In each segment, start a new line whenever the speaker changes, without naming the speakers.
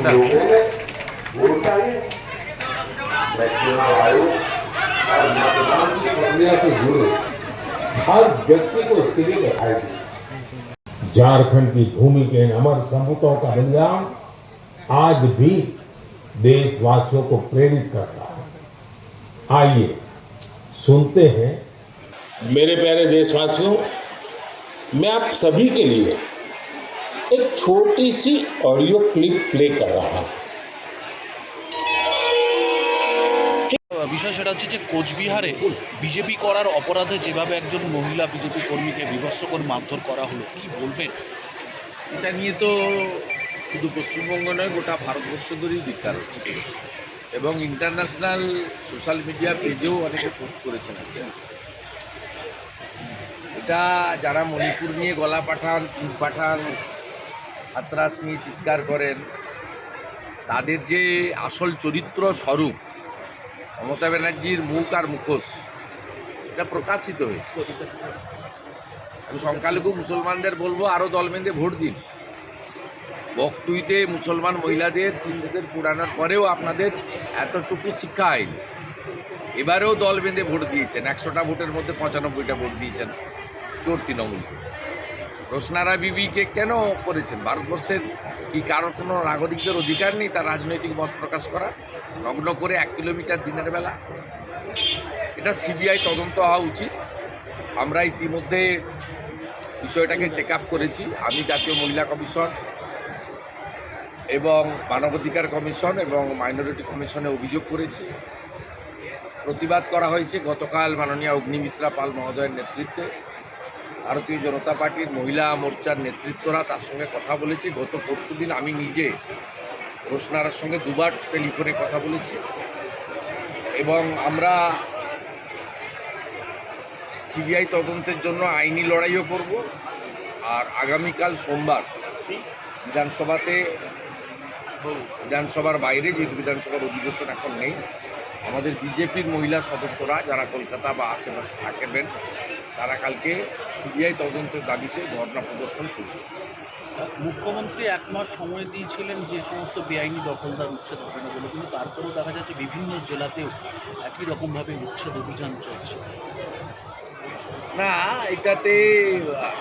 अंदर
मैं चुनाव आयोग और मतदान की प्रक्रिया से जुड़े हर व्यक्ति को इसके लिए बधाई दी। झारखंड की भूमि के इन अमर सपूतों का बलिदान आज भी देशवासियों को प्रेरित करता है। आइए सुनते हैं। मेरे प्यारे देशवासियों मैं आप सभी के लिए एक छोटी सी ऑडियो क्लिप प्ले कर रहा हूं
বিষয় সেটা হচ্ছে যে কোচবিহারে বিজেপি করার অপরাধে যেভাবে একজন মহিলা বিজেপি কর্মীকে বিভৎস করে মারধর করা হলো কি বলবেন
এটা নিয়ে তো শুধু পশ্চিমবঙ্গ নয় গোটা ভারতবর্ষ ধরেই ধিক্কার হচ্ছে এবং ইন্টারন্যাশনাল সোশ্যাল মিডিয়া পেজেও অনেকে পোস্ট করেছেন আজকে। এটা যারা মণিপুর নিয়ে গলা পাঠান তিন পাঠান হাতরাস নিয়ে চিৎকার করেন, তাদের যে আসল চরিত্র স্বরূপ, মমতা ব্যানার্জির মুখ আর মুখোশ, এটা প্রকাশিত হয়েছে। আমি সংখ্যালঘু মুসলমানদের বলব আরও দল বেঁধে ভোট দিন। বকটুইতে মুসলমান মহিলাদের, শিশুদের পুরানোর পরেও আপনাদের এতটুকু শিক্ষা হয়নি। এবারেও দল বেঁধে ভোট দিয়েছেন, একশোটা ভোটের মধ্যে পঁচানব্বইটা ভোট দিয়েছেন চোর তৃণমূল। রোশনারা বিবিকে কেন করেছেন? ভারতবর্ষের কি কারোর কোনো নাগরিকদের অধিকার নেই তার রাজনৈতিক মত প্রকাশ করা নগ্ন করে এক কিলোমিটার দিনের বেলা। এটা সিবিআই তদন্ত হওয়া উচিত। আমরা ইতিমধ্যে বিষয়টাকে টেক আপ করেছি। আমি জাতীয় মহিলা কমিশন এবং মানবাধিকার কমিশন এবং মাইনরিটি কমিশনে অভিযোগ করেছি। প্রতিবাদ করা হয়েছে। গতকাল মাননীয় অগ্নিমিত্রা পাল মহোদয়ের নেতৃত্বে। ভারতীয় জনতা পার্টির মহিলা মোর্চার নেতৃত্বরা তার সঙ্গে কথা বলেছে। গত পরশুদিন আমি নিজে রোশনারার সঙ্গে দুবার টেলিফোনে কথা বলেছি। এবং আমরা সিবিআই তদন্তের জন্য আইনি লড়াইও করব। আর আগামীকাল সোমবার বিধানসভাতে, বিধানসভার বাইরে, যেহেতু বিধানসভার অধিবেশন এখন নেই, আমাদের বিজেপির মহিলা সদস্যরা যারা কলকাতা বা আশেপাশে থাকবেন তারা কালকে সিবিআই তদন্তের দাবিতে ধর্ণা প্রদর্শন শুরু।
মুখ্যমন্ত্রী এক মাস সময় দিয়েছিলেন যে সমস্ত বেআইনি দখলদার উচ্ছেদ বলে কিন্তু তারপরেও দেখা যাচ্ছে বিভিন্ন জেলাতেও একই রকমভাবে উচ্ছেদ অভিযান চলছে।
না এটাতে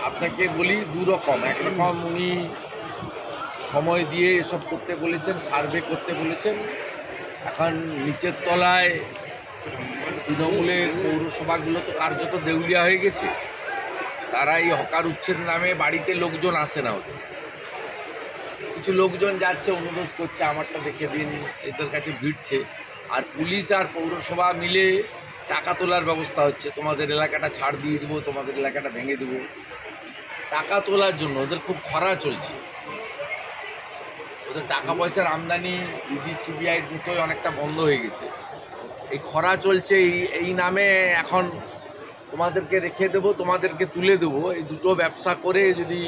আপনাকে বলি দু রকম। একরকম উনি সময় দিয়ে এসব করতে বলেছেন সার্ভে করতে বলেছেন। এখন নিচের তলায় তৃণমূলের পৌরসভাগুলো তো কার্যত দেউলিয়া হয়ে গেছে। তারা এই হকার উচ্ছেদ নামে বাড়িতে লোকজন আসে না ওদের। কিছু লোকজন যাচ্ছে, অনুরোধ করছে, আমারটা দেখে দিন, এদের কাছে ভিড়ছে। আর পুলিশ আর পৌরসভা মিলে টাকা তোলার ব্যবস্থা হচ্ছে। তোমাদের এলাকাটা ছাড় দিয়ে দেবো, তোমাদের এলাকাটা ভেঙে দেবো। টাকা তোলার জন্য ওদের খুব খরা চলছে। ওদের টাকা পয়সার আমদানি, ইডি, সিবিআই দুটোই অনেকটা বন্ধ হয়ে গেছে। এই খরা চলছে, এই এই নামে এখন তোমাদেরকে রেখে দেবো, তোমাদেরকে তুলে দেবো। এই দুটো ব্যবসা করে যদি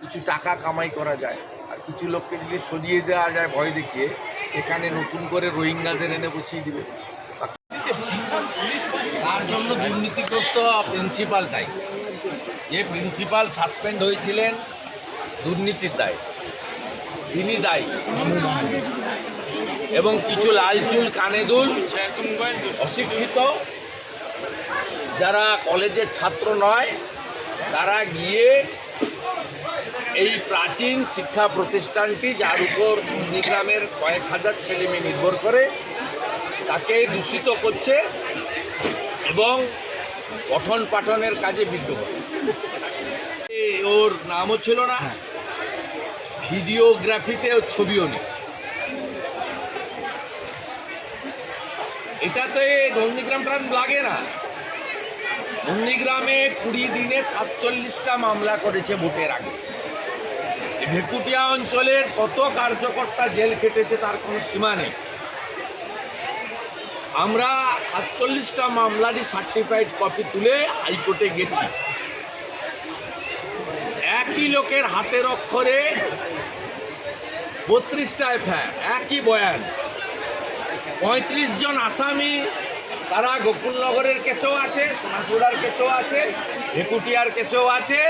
কিছু টাকা কামাই করা যায়, আর কিছু লোককে যদি সরিয়ে দেওয়া যায় ভয় দেখিয়ে, সেখানে নতুন করে রোহিঙ্গাদের এনে বসিয়ে দিবে। তার জন্য দুর্নীতিগ্রস্ত প্রিন্সিপাল দায়ী যে প্রিন্সিপাল সাসপেন্ড হয়েছিলেন, দুর্নীতির দায়। তিনি দায়ী। এবং কিছু লাল চুল কানে দুল। অশিক্ষিত। যারা কলেজের ছাত্র নয় তারা গিয়ে এই প্রাচীন শিক্ষা প্রতিষ্ঠানটি যার উপর নন্দীগ্রামের কয়েক হাজার ছেলে মেয়ে নির্ভর করে তাকে দূষিত করছে এবং পঠন পাঠনের কাজে এ, ওর নামও ছিল না ভিডিওগ্রাফিতে ওর ছবিও নেই। এটাতে নন্দীগ্রাম ট্রান লাগে না। নন্দীগ্রামে কুড়ি দিনে সাতচল্লিশটা মামলা করেছে ভোটের আগে। ভেকুটিয়া অঞ্চলের কত কার্যকর্তা জেল খেটেছে তার কোনো সীমা নেই। আমরা সাতচল্লিশটা মামলারই সার্টিফাইড কপি তুলে হাইকোর্টে গেছি। একই লোকের হাতের অক্ষরে বত্রিশটা এফআইআর, একই বয়ান। পঁয়ত্রিশ জন আসামি, তারা গোকুলনগরের কেসেও আছে সোনাপুরার কেসেও আছে, ভেকুটিয়ার কেসেও আছে,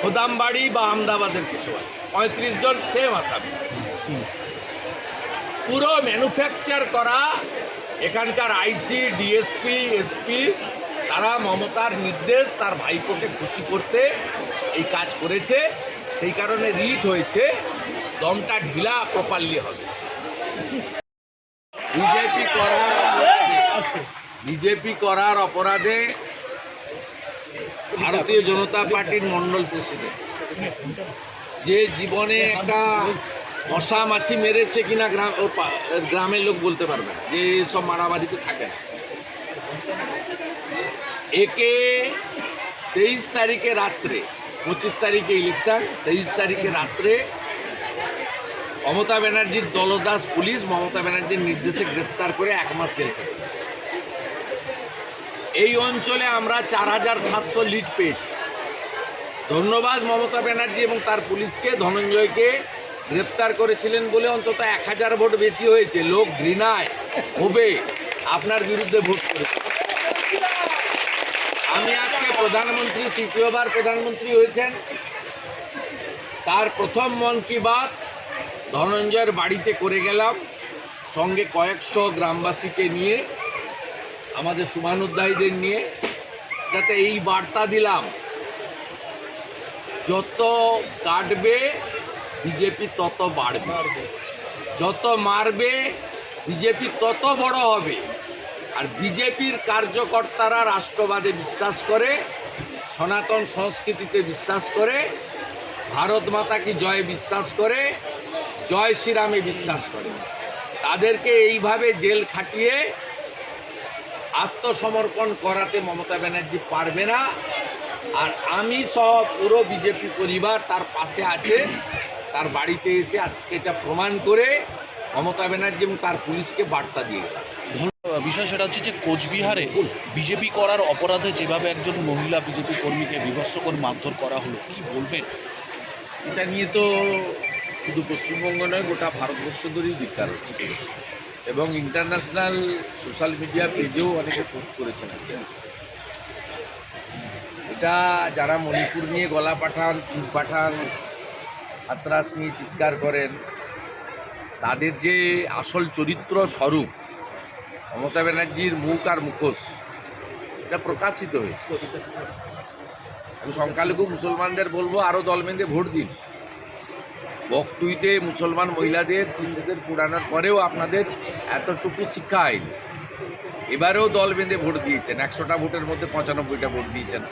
খোদামবাড়ি বা আমদাবাদের কিছু আছে। পঁয়ত্রিশ জন সেম আসামি। পুরো ম্যানুফ্যাকচার করা এখানকার আইসি, ডিএসপি, এসপি, তারা মমতার নির্দেশ তার ভাইপোকে খুশি করতে এই কাজ করেছে। সেই কারণে রিট হয়েছে। দমটা ঢিলা প্রপারলি হবে। বিজেপি করার বিজেপি করার অপরাধে ভারতীয় জনতা পার্টির মন্ডল প্রেসিডেন্ট। যে জীবনে একটা মশা মাছি মেরেছে কিনা গ্রাম গ্রামের লোক বলতে পারবে না। যে সব মারামারিতে থাকে না। একে তেইশ তারিখে রাত্রে, পঁচিশ তারিখে ইলেকশন, তেইশ তারিখে রাত্রে মমতা ব্যানার্জির দলদাস পুলিশ, মমতা ব্যানার্জির নির্দেশে গ্রেপ্তার করে এক মাস জেল এই অঞ্চলে আমরা চার হাজার সাতশো লিড পেয়েছি। ধন্যবাদ মমতা ব্যানার্জি এবং তার পুলিশকে, ধনঞ্জয়কে। গ্রেপ্তার করেছিলেন বলে অন্তত এক হাজার ভোট বেশি হয়েছে। লোক ঘৃণায় হবে আপনার বিরুদ্ধে ভোট করেছে। আমি আজকে প্রধানমন্ত্রী, তৃতীয়বার প্রধানমন্ত্রী হয়েছেন। তার প্রথম মন কি বাত ধনঞ্জয়ের বাড়িতে করে গেলাম। সঙ্গে কয়েকশো গ্রামবাসীকে নিয়ে, আমাদের শুভানুধ্যায়ীদের নিয়ে। যাতে এই বার্তা দিলাম, যত কাটবে, বিজেপি তত বাড়বে। যত মারবে, বিজেপি তত বড় হবে। আর বিজেপির কার্যকর্তারা রাষ্ট্রবাদে বিশ্বাস করে, সনাতন সংস্কৃতিতে বিশ্বাস করে, ভারত মাতা কি জয় বিশ্বাস করে জয় শ্রীরামে বিশ্বাস করে। তাদেরকে এইভাবে জেল খাটিয়ে আত্মসমর্পণ করাতে মমতা ব্যানার্জি পারবে না। আর আমি সহ পুরো বিজেপি পরিবার তার পাশে আছে তার বাড়িতে এসে আজকে এটা প্রমাণ করে মমতা ব্যানার্জি এবং তার পুলিশকে বার্তা দিয়ে
বিষয় সেটা হচ্ছে যে কোচবিহারে বিজেপি করার অপরাধে যেভাবে একজন মহিলা বিজেপি কর্মীকে বিভৎস করে মারধর করা হলো কি বলবেন?
এটা নিয়ে তো শুধু পশ্চিমবঙ্গ নয়, গোটা ভারতবর্ষ ধরেই ধিক্কার হচ্ছে। এবং ইন্টারন্যাশনাল সোশ্যাল মিডিয়া পেজেও অনেকে পোস্ট করেছেন এটা। যারা মণিপুর নিয়ে গলা পাঠান তীর পাঠান, হাতরাস নিয়ে চিৎকার করেন, তাদের যে আসল চরিত্র স্বরূপ, মমতা ব্যানার্জির মুখ আর মুখোশ, এটা প্রকাশিত হয়েছে। আমি সংখ্যালঘু মুসলমানদের বলব আরও দল বেঁধে ভোট দিন। বকটুইতে মুসলমান মহিলাদের, শিশুদের পুরানোর পরেও আপনাদের এতটুকু শিক্ষা হয়নি। এবারেও দল বেঁধে ভোট দিয়েছেন। একশোটা ভোটের মধ্যে পঁচানব্বইটা ভোট দিয়েছেন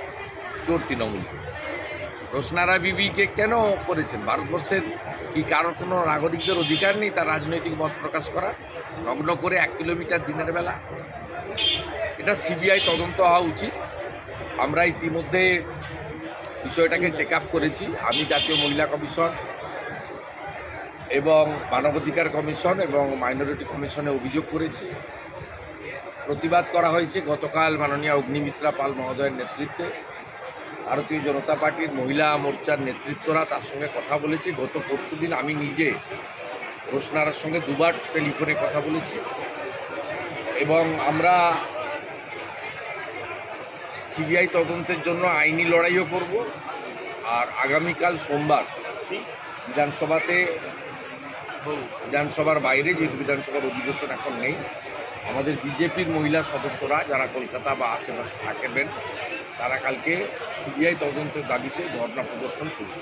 চোর তৃণমূল রোশনারা বিবিকে কেন করেছেন? ভারতবর্ষের কি কারোর কোনো নাগরিকদের অধিকার নেই? তার রাজনৈতিক মত প্রকাশ করা, নগ্ন করে এক কিলোমিটার দিনের বেলা। এটা সিবিআই তদন্ত হওয়া উচিত। আমরা ইতিমধ্যে বিষয়টাকে টেক আপ করেছি। আমি জাতীয় মহিলা কমিশন এবং মানবাধিকার কমিশন এবং মাইনরিটি কমিশনে অভিযোগ করেছি। প্রতিবাদ করা হয়েছে গতকাল মাননীয় অগ্নিমিত্রা পাল মহোদয়ের নেতৃত্বে। ভারতীয় জনতা পার্টির মহিলা মোর্চার নেতৃত্বরা তার সঙ্গে কথা বলেছি। গত পরশুদিন আমি নিজে রোশনারার সঙ্গে দুবার টেলিফোনে কথা বলেছি। এবং আমরা সিবিআই তদন্তের জন্য আইনি লড়াইও করব। আর আগামীকাল সোমবার বিধানসভাতে বিধানসভার বাইরে যেহেতু বিধানসভার অধিবেশন এখন নেই আমাদের বিজেপির মহিলা সদস্যরা যারা কলকাতা বা আশেপাশে থাকবেন তারা কালকে সিবিআই তদন্তের দাবিতে ধর্ণা প্রদর্শন শুরু।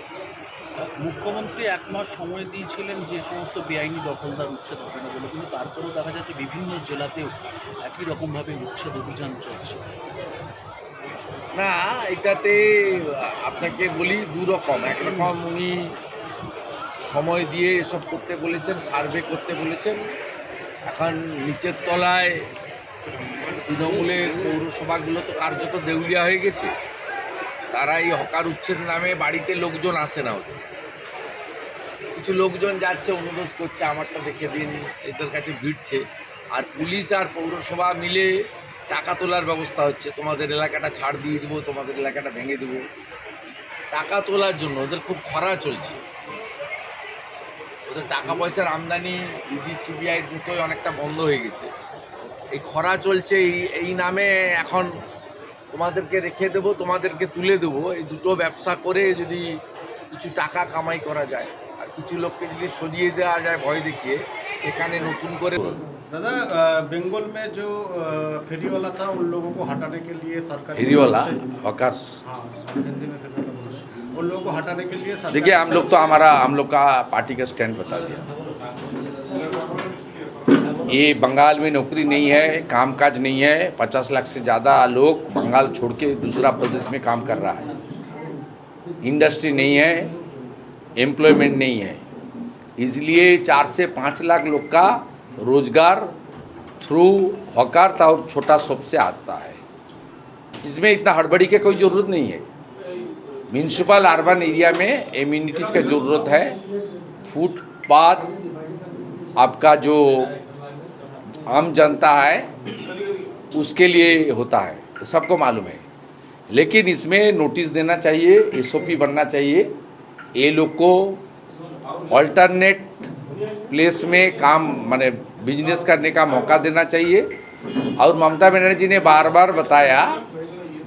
মুখ্যমন্ত্রী এক মাস সময় দিয়েছিলেন যে সমস্ত বেআইনি দখলদার উচ্ছেদ হবে না বলে কিন্তু তারপরেও দেখা যাচ্ছে বিভিন্ন জেলাতেও একই রকমভাবে উচ্ছেদ অভিযান চলছে
না এটাতে আপনাকে বলি দু রকম একরকম উনি সময় দিয়ে এসব করতে বলেছেন, সার্ভে করতে বলেছেন। এখন নিচের তলায় তৃণমূলের পৌরসভাগুলো তো কার্যত দেউলিয়া হয়ে গেছে। তারা এই হকার উচ্ছেদ নামে বাড়িতে লোকজন আসে না ওদের। কিছু লোকজন যাচ্ছে, অনুরোধ করছে, আমারটা দেখে দিন, এদের কাছে ভিড়ছে। আর পুলিশ আর পৌরসভা মিলে টাকা তোলার ব্যবস্থা হচ্ছে। তোমাদের এলাকাটা ছাড় দিয়ে দেবো, তোমাদের এলাকাটা ভেঙে দেবো। টাকা তোলার জন্য ওদের খুব খরা চলছে। ওদের টাকা পয়সার আমদানি ইডি সিবিআই দুটোই অনেকটা বন্ধ হয়ে গেছে এই খরা চলছে এই এই নামে এখন তোমাদেরকে রেখে দেবো তোমাদেরকে তুলে দেবো এই দুটো ব্যবসা করে যদি কিছু টাকা কামাই করা যায় আর কিছু লোককে যদি সরিয়ে দেওয়া যায় ভয় দেখিয়ে সেখানে নতুন করে
दादा अ, बंगाल में जो अ, फेरी वाला था उन लोगों को हटाने के लिए सरकार
फेरीवाला हॉकर्स
हाँ हिंदी में फेरी वाला बोलो। उन लोगों को हटाने के लिए
देखिए हम लोग तो हमारा हम लोग का पार्टी का स्टैंड बता दिया। ये बंगाल में नौकरी नहीं है कामकाज नहीं है पचास लाख से ज़्यादा लोग बंगाल छोड़ के दूसरा प्रदेश में काम कर रहा है। इंडस्ट्री नहीं है एम्प्लॉयमेंट नहीं है। इसलिए चार से पाँच लाख लोग का रोज़गार थ्रू हकार और छोटा शॉप से आता है। इसमें इतना हड़बड़ी की कोई ज़रूरत नहीं है। म्यूनसिपल अर्बन एरिया में एम्यूनिटीज़ का ज़रूरत है। फुटपाथ आपका जो आम जनता है, उसके लिए होता है। सबको मालूम है। लेकिन इसमें नोटिस देना चाहिए एसओपी बनना चाहिए। ये लोग को ऑल्टरनेट प्लेस में काम, माने बिज़नेस करने का मौका देना चाहिए। और ममता बनर्जी ने बार बार बताया,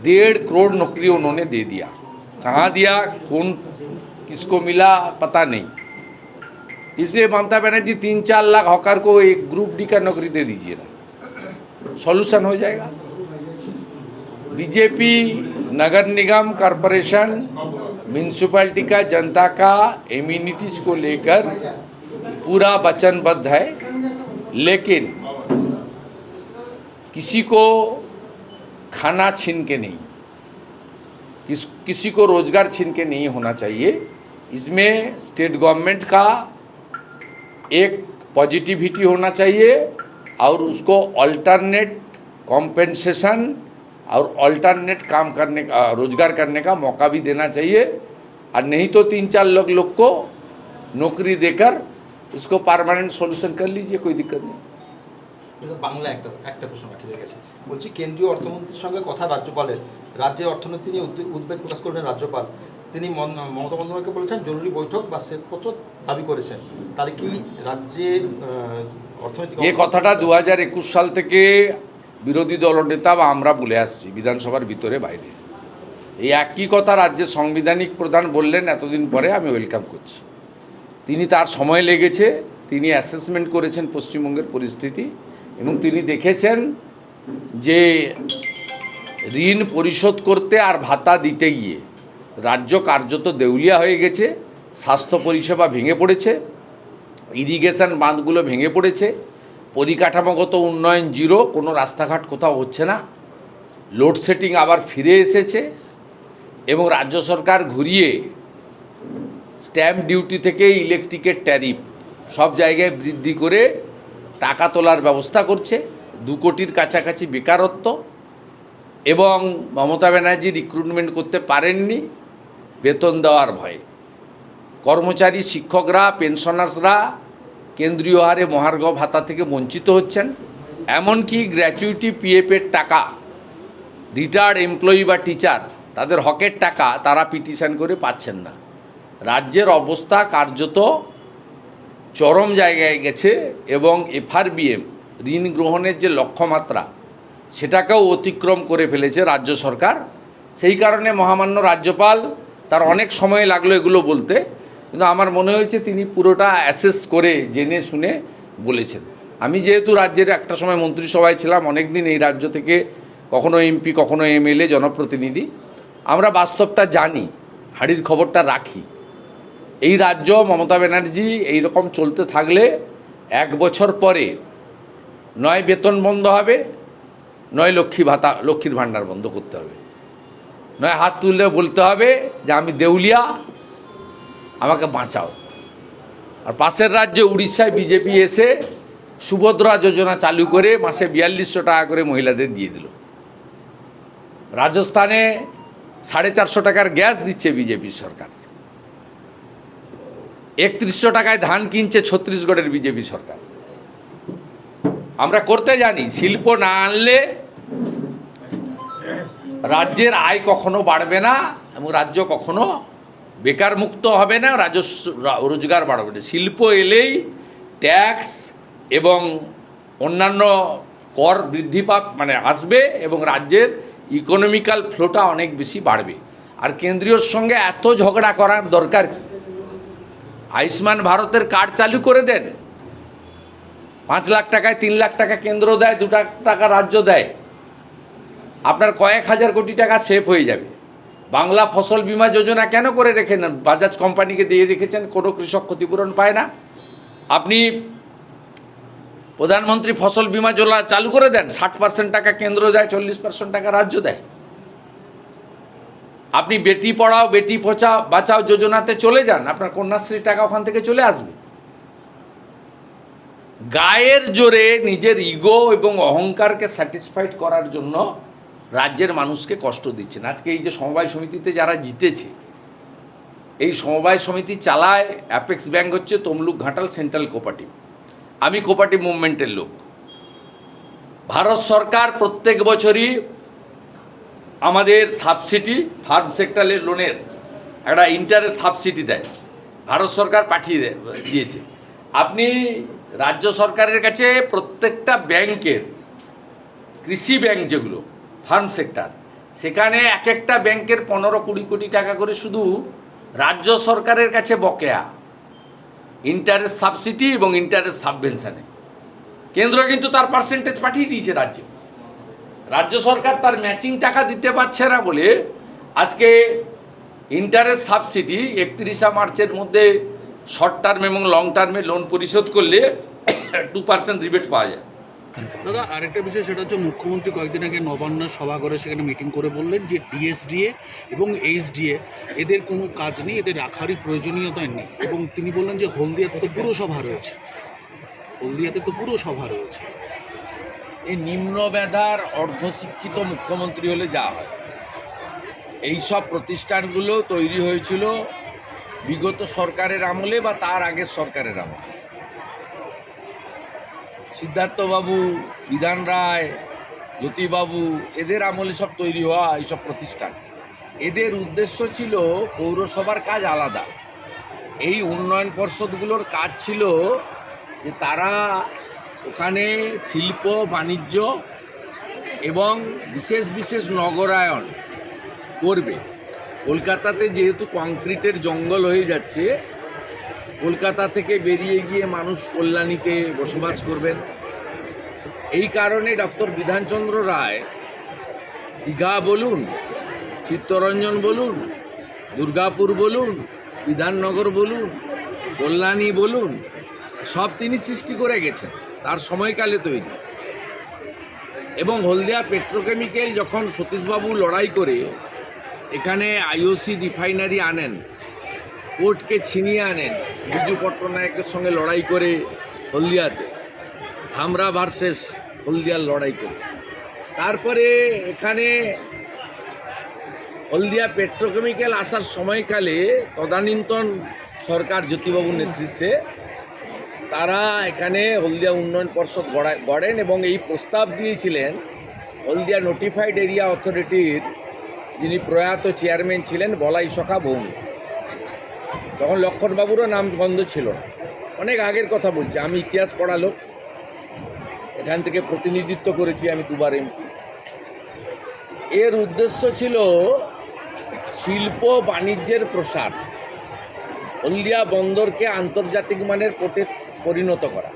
डेढ़ करोड़ नौकरी उन्होंने दे दिया। कहाँ दिया, कौन किसको मिला, पता नहीं। इसलिए ममता बनर्जी तीन चार लाख हॉकर को एक ग्रुप डी का नौकरी दे दीजिए ना सॉल्यूशन हो जाएगा। बीजेपी नगर निगम कॉरपोरेशन म्यूनसिपैलिटी का, जनता का इम्यूनिटीज को लेकर पूरा वचनबद्ध है। लेकिन किसी को खाना छीन के नहीं। किस, किसी को रोज़गार छीन के नहीं होना चाहिए। इसमें स्टेट गवर्नमेंट का एक पॉजिटिविटी होना चाहिए और उसको अल्टरनेट कॉम्पेंसेशन और अल्टरनेट काम करने का, रोज़गार करने का मौका भी देना चाहिए। और नहीं तो तीन चार लोग लोग को नौकरी देकर उसको परमानेंट सॉल्यूशन कर लीजिए, कोई दिक्कत नहीं।
বাংলা একটা একটা প্রশ্ন বাকি গেছে। বলছি কেন্দ্রীয় অর্থমন্ত্রীর সঙ্গে কথা রাজ্যপালের রাজ্যের অর্থনীতি নিয়ে উদ্বেগ প্রকাশ করলেন রাজ্যপাল। তিনি মমতা বন্দ্যোপাধ্যায়কে বলেছেন জরুরি বৈঠক বা শ্বেতপত্র দাবি করেছেন। তাহলে কি রাজ্যের আহ, অর্থনৈতিক
যে কথাটা দু একুশ সাল থেকে বিরোধী দলনেতা বা আমরা বলে আসছি বিধানসভার ভিতরে বাইরে। এই একই কথা রাজ্যের সাংবিধানিক প্রধান বললেন এতদিন পরে আমি ওয়েলকাম করছি। তিনি তার সময় লেগেছে তিনি অ্যাসেসমেন্ট করেছেন পশ্চিমবঙ্গের পরিস্থিতি। এবং তিনি দেখেছেন যে ঋণ পরিশোধ করতে আর ভাতা দিতে গিয়ে রাজ্য কার্যত দেউলিয়া হয়ে গেছে, স্বাস্থ্য পরিষেবা ভেঙে পড়েছে ইরিগেশন বাঁধগুলো ভেঙে পড়েছে, পরিকাঠামোগত উন্নয়ন জিরো কোনো রাস্তাঘাট কোথাও হচ্ছে না লোডশেডিং আবার ফিরে এসেছে এবং রাজ্য সরকার ঘুরিয়ে স্ট্যাম্প ডিউটি থেকে ইলেকট্রিকের ট্যারিফ সব জায়গায় বৃদ্ধি করে টাকা তোলার ব্যবস্থা করছে, দু কোটির কাছাকাছি বেকারত্ব, এবং মমতা ব্যানার্জি রিক্রুটমেন্ট করতে পারেননি, বেতন দেওয়ার ভয়ে। কর্মচারী শিক্ষকরা পেনশনার্সরা কেন্দ্রীয় হারে মহার্ঘ ভাতা থেকে বঞ্চিত হচ্ছেন, এমনকি গ্র্যাচুইটি পিএফের টাকা রিটায়ার্ড এমপ্লয়ি বা টিচার তাদের হকের টাকা তারা পিটিশন করে পাচ্ছেন না। রাজ্যের অবস্থা কার্যত চরম জায়গায় গেছে এবং এফআরবিএম, ঋণ গ্রহণের যে লক্ষ্যমাত্রা, সেটাকেও অতিক্রম করে ফেলেছে রাজ্য সরকার। সেই কারণে মহামান্য রাজ্যপাল, তার অনেক সময় লাগল এগুলো বলতে, কিন্তু আমার মনে হয়েছে তিনি পুরোটা অ্যাসেস করে জেনে শুনে বলেছেন। আমি যেহেতু রাজ্যের একটা সময় মন্ত্রিসভায় ছিলাম অনেক দিন এই রাজ্য থেকে কখনো এমপি কখনো এমএলএ জনপ্রতিনিধি, আমরা বাস্তবটা জানি, হাড়ির খবরটা রাখি। এই রাজ্য মমতা ব্যানার্জি এই রকম চলতে থাকলে এক বছর পরে নয় বেতন বন্ধ হবে, নয় লক্ষ্মী ভাতা, লক্ষ্মীর ভাণ্ডার বন্ধ করতে হবে। নয় হাত তুললে বলতে হবে যে আমি দেউলিয়া, আমাকে বাঁচাও। আর পাশের রাজ্যে উড়িষ্যায় বিজেপি এসে সুভদ্রা যোজনা চালু করে মাসে বিয়াল্লিশশো টাকা করে মহিলাদের দিয়ে দিল। রাজস্থানে সাড়ে চারশো টাকার গ্যাস দিচ্ছে বিজেপি সরকার। একত্রিশশো টাকায় ধান কিনছে ছত্তিশগড়ের বিজেপি সরকার। আমরা করতে জানি, শিল্প না আনলে রাজ্যের আয় কখনো বাড়বে না এবং রাজ্য কখনো বেকার মুক্ত হবে না, রাজস্ব রোজগার বাড়বে না। শিল্প এলেই ট্যাক্স এবং অন্যান্য কর বৃদ্ধি পা মানে আসবে এবং রাজ্যের ইকোনমিক্যাল ফ্লোটা অনেক বেশি বাড়বে। আর কেন্দ্রীয়র সঙ্গে এত ঝগড়া করার দরকার কি? আয়ুষ্মান ভারতের কার্ড চালু করে দেন। পাঁচ লাখ টাকায় তিন লাখ টাকা কেন্দ্র দেয়, দু টাকা রাজ্য দেয়। আপনার কয়েক হাজার কোটি টাকা সেভ হয়ে যাবে। বাংলা ফসল বীমা যোজনা কেন করে রেখেন? বাজাজ কোম্পানিকে দিয়ে রেখেছেন, কোনো কৃষক ক্ষতিপূরণ পায় না। আপনি প্রধানমন্ত্রী ফসল বীমা যোজনা চালু করে দেন, ষাট পার্সেন্ট টাকা কেন্দ্র দেয়, চল্লিশ পার্সেন্ট টাকা রাজ্য দেয়। আপনি বেটি পড়াও, বেটি পচাও বাঁচাও যোজনাতে চলে যান, আপনার কন্যাশ্রী টাকা ওখান থেকে চলে আসবে। গায়ের জোরে নিজের ইগো এবং অহংকারকে স্যাটিসফাইড করার জন্য রাজ্যের মানুষকে কষ্ট দিচ্ছেন। আজকে এই যে সমবায় সমিতিতে যারা জিতেছে, এই সমবায় সমিতি চালায় অ্যাপেক্স ব্যাংক হচ্ছে তমলুক ঘাটাল সেন্ট্রাল কোপারেটিভ। আমি কোপারেটিভ মুভমেন্টের লোক। ভারত সরকার প্রত্যেক বছরই আমাদের সাবসিডি ফার্ম সেক্টরের লোনের একটা ইন্টারেস্ট সাবসিডি দেয়। ভারত সরকার পাঠিয়ে দেয়, দিয়েছে। আপনি রাজ্য সরকারের কাছে প্রত্যেকটা ব্যাংকের কৃষি ব্যাংক যেগুলো ফার্ম সেক্টর সেখানে এক একটা ব্যাংকের পনেরো কুড়ি কোটি টাকা করে শুধু রাজ্য সরকারের কাছে বকেয়া। ইন্টারেস্ট সাবসিডি এবং ইন্টারেস্ট সাবভেনশানে কেন্দ্র কিন্তু তার পার্সেন্টেজ পাঠিয়ে দিয়েছে রাজ্যে। রাজ্য সরকার তার ম্যাচিং টাকা দিতে পারছে না বলে আজকে ইন্টারেস্ট সাবসিডি একত্রিশা মার্চের মধ্যে শর্ট টার্ম এবং লং টার্মে লোন পরিশোধ করলে টু পার্সেন্ট রিবেট পাওয়া যায়।
দাদা, আরেকটা বিষয়, সেটা হচ্ছে মুখ্যমন্ত্রী কয়েকদিন আগে নবান্ন সভা করে সেখানে মিটিং করে বললেন যে ডিএসডিএ এবং এইচডিএ এদের কোনো কাজ নেই, এদের রাখারই প্রয়োজনীয়তা নেই। এবং তিনি বললেন যে হলদিয়াতে তো পুরসভা রয়েছে। হলদিয়াতে তো পুরসভা রয়েছে।
এই নিম্ন মেধার অর্ধশিক্ষিত মুখ্যমন্ত্রী হলে যা হয়। এই সব প্রতিষ্ঠানগুলো তৈরি হয়েছিল বিগত সরকারের আমলে বা তার আগের সরকারের আমলে। সিদ্ধার্থবাবু, বিধান রায়, জ্যোতিবাবু, এদের আমলে সব তৈরি হওয়া এইসব প্রতিষ্ঠান। এদের উদ্দেশ্য ছিল পৌরসভার কাজ আলাদা। এই উন্নয়ন পর্ষদগুলোর কাজ ছিল যে তারা ওখানে শিল্প, বাণিজ্য এবং বিশেষ বিশেষ নগরায়ন করবে। কলকাতাতে যেহেতু কংক্রিটের জঙ্গল হয়ে যাচ্ছে, কলকাতা থেকে বেরিয়ে গিয়ে মানুষ কল্যাণীতে বসবাস করবেন। এই কারণে ডক্টর বিধানচন্দ্র রায়, দীঘা বলুন, চিত্তরঞ্জন বলুন, দুর্গাপুর বলুন, বিধাননগর বলুন, কল্যাণী বলুন, সব তিনি সৃষ্টি করে গেছেন। তার সময়কালে তৈরি। এবং হলদিয়া পেট্রোকেমিক্যাল যখন সতীশবাবু লড়াই করে, এখানে আইওসি রিফাইনারি আনেন, কোর্টকে ছিনিয়ে আনেন, বিজু পট্টনায়কের সঙ্গে লড়াই করে হলদিয়াতে, হামরা ভার্সেস হলদিয়ার লড়াই করে। তারপরে এখানে হলদিয়া পেট্রোকেমিক্যাল আসার সময়কালে তদানীন্তন সরকার জ্যোতিবাবুর নেতৃত্বে তারা এখানে হলদিয়া উন্নয়ন পর্ষদ গড়েন এবং এই প্রস্তাব দিয়েছিলেন হলদিয়া নোটিফাইড এরিয়া অথরিটির যিনি প্রয়াত চেয়ারম্যান ছিলেন বলাই সখা ভৌমিক। তখন লক্ষণবাবুরও নাম গন্ধ ছিল অনেক আগের কথা বলছি, আমি ইতিহাস পড়ালো এখান থেকে প্রতিনিধিত্ব করেছি আমি দুবার এমপি। এর উদ্দেশ্য ছিল শিল্প বাণিজ্যের প্রসার। হলদিয়া বন্দরকে আন্তর্জাতিক মানের পোর্টে পরিণত করা।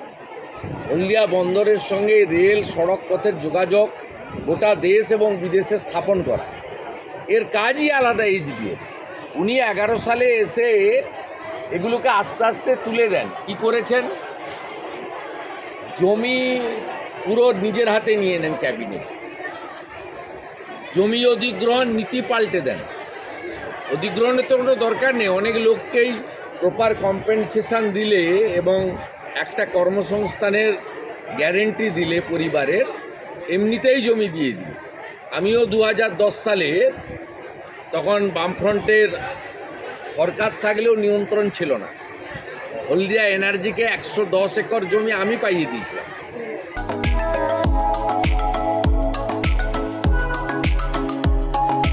হলদিয়া বন্দরের সঙ্গে রেল সড়ক পথের যোগাযোগ গোটা দেশ এবং বিদেশে স্থাপন করা। এর কাজই আলাদা এইচডিএ উনি এগারো সালে এসে এগুলোকে আস্তে আস্তে তুলে দেন। কি করেছেন? জমি পুরো নিজের হাতে নিয়ে নেন ক্যাবিনেট জমি অধিগ্রহণ নীতি পাল্টে দেন। অধিগ্রহণের তো কোনো দরকার নেই। অনেক লোককেই প্রপার কম্পেনসেশান দিলে এবং একটা কর্মসংস্থানের গ্যারেন্টি দিলে পরিবারের, এমনিতেই জমি দিয়ে দিল আমিও দু হাজার দশ সালে তখন বামফ্রন্টের সরকার থাকলেও নিয়ন্ত্রণ ছিল না। হলদিয়া এনার্জিকে একশো দশ একর জমি আমি পাইয়ে দিয়েছিলাম।